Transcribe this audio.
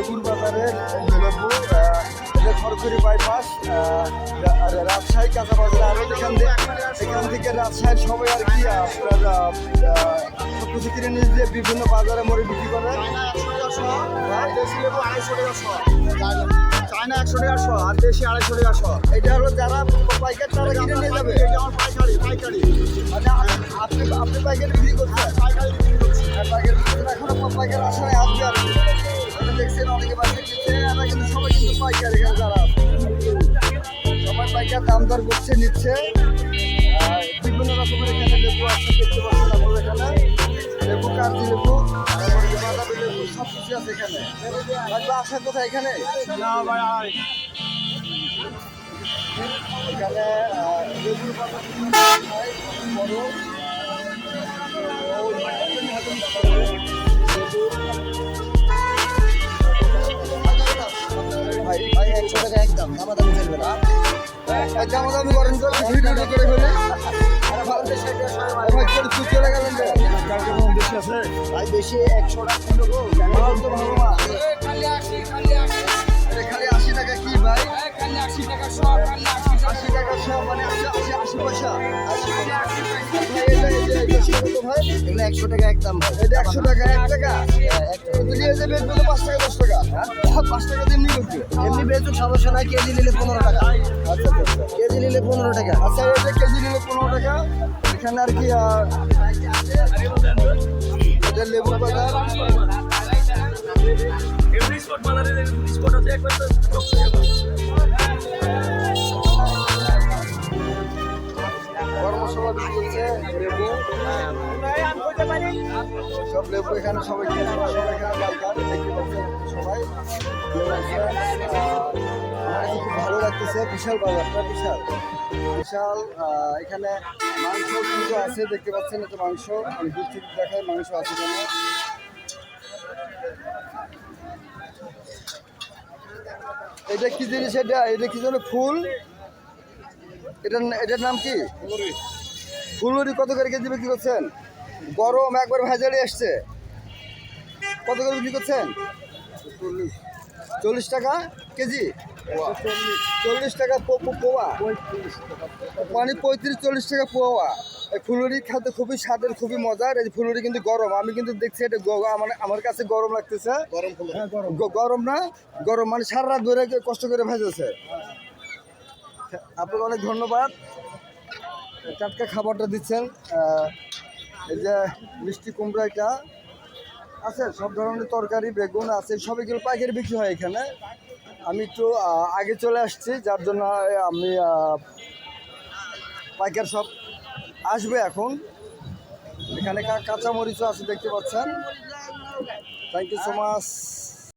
লেবুর বাজারের লেবু আহ, বাইপাস আর রাজশাহী কাঁচা বাজার আর এখান থেকে এখান থেকে রাজশাহীর সবাই আর কি আপনার কিনে নিয়ে যে বিভিন্ন বাজারে মরে বিক্রি করে। চায়না একশো টাকা শ আর দেশি আড়াইশো টাকা শ। এটা হলো যারা পাইকার তারা কিনে নিয়ে যাবে। এটা আমার পাইকারি পাইকারি। মানে আপনি আপনি পাইকারি বিক্রি করছেন? পাইকারি বিক্রি করছি। আর পাইকারি বিক্রি করে এখনও পাইকার আসে আসবে পাইকার এখানে যারা আছে। সবাই পাইকার দাম দর করছে নিচ্ছে। আর বিভিন্ন রকমের এখানে লেবু আছে দেখতে পাচ্ছেন আপনারা এখানে। লেবু কার্জি লেবু তারপরে লেবু সব কিছু আছে এখানে। লাগবে আসা কোথায় এখানে? না ভাই এখানে লেবুর বাগান বড়। টাকা একদম দামা দামি চলবে না দামা করেন তো ভিডিও করে ফেলে চলে গেলেন বেশি আছে ভাই বেশি একশো টাকা তো ভালো মাল খালি আশি টাকা কি ভাই আশি টাকা সব মানে আশি আশি আশি পয়সা আশি পয়সা ভাই, এগুলো একশো টাকা একদম ভাই এটা একশো টাকা এক টাকা নিয়ে যাবে বলে পাঁচ টাকা দশ টাকা পাঁচ টাকা করবে এমনি বেচুন সমস্যা নাই কেজি নিলে পনেরো টাকা কেজি নিলে পনেরো টাকা কেজি নিলে পনেরো টাকা সব এখানে সবাই সবাই এখানে সবাই। ভালো লাগতেছে, বিশাল বাজারটা বিশাল। বিশাল এখানে মাংস কিন্তু আছে, দেখতে পাচ্ছেন এটা মাংস। আমি দূর থেকে মাংস আছে এখানে এটা কি জিনিস এটা? এটা কি যেন ফুল? এটার এটার নাম কি? ফুলুরি কত করে কেজি বিক্রি করছেন? গরম একবার ভেজালি আসছে কত করে বিক্রি করছেন? চল্লিশ। টাকা কেজি? চল্লিশ টাকা পোয়া। মানে পঁয়ত্রিশ চল্লিশ টাকা পোয়া। এই ফুলুরি খেতে খুবই স্বাদের খুবই মজার। এই ফুলুরি কিন্তু গরম। আমি কিন্তু দেখছি এটা আমার আমার কাছে গরম লাগতেছে। গরম গরম। না গরম মানে সারা রাত ধরে কষ্ট করে ভেজেছে। আপনাকে অনেক ধন্যবাদ। টাটকা খাবারটা দিচ্ছেন। এই যে মিষ্টি কুমড়া এটা, আছে, সব ধরনের তরকারি, বেগুন আছে সব এগুলো পাইকারি বিক্রি হয় এখানে। আমি একটু আগে চলে আসছি, যার জন্য আমি পাইকার সব আসবে এখন। এখানে কাঁচামরিচও কাঁচা আছে, দেখতে পাচ্ছেন। Thank you so much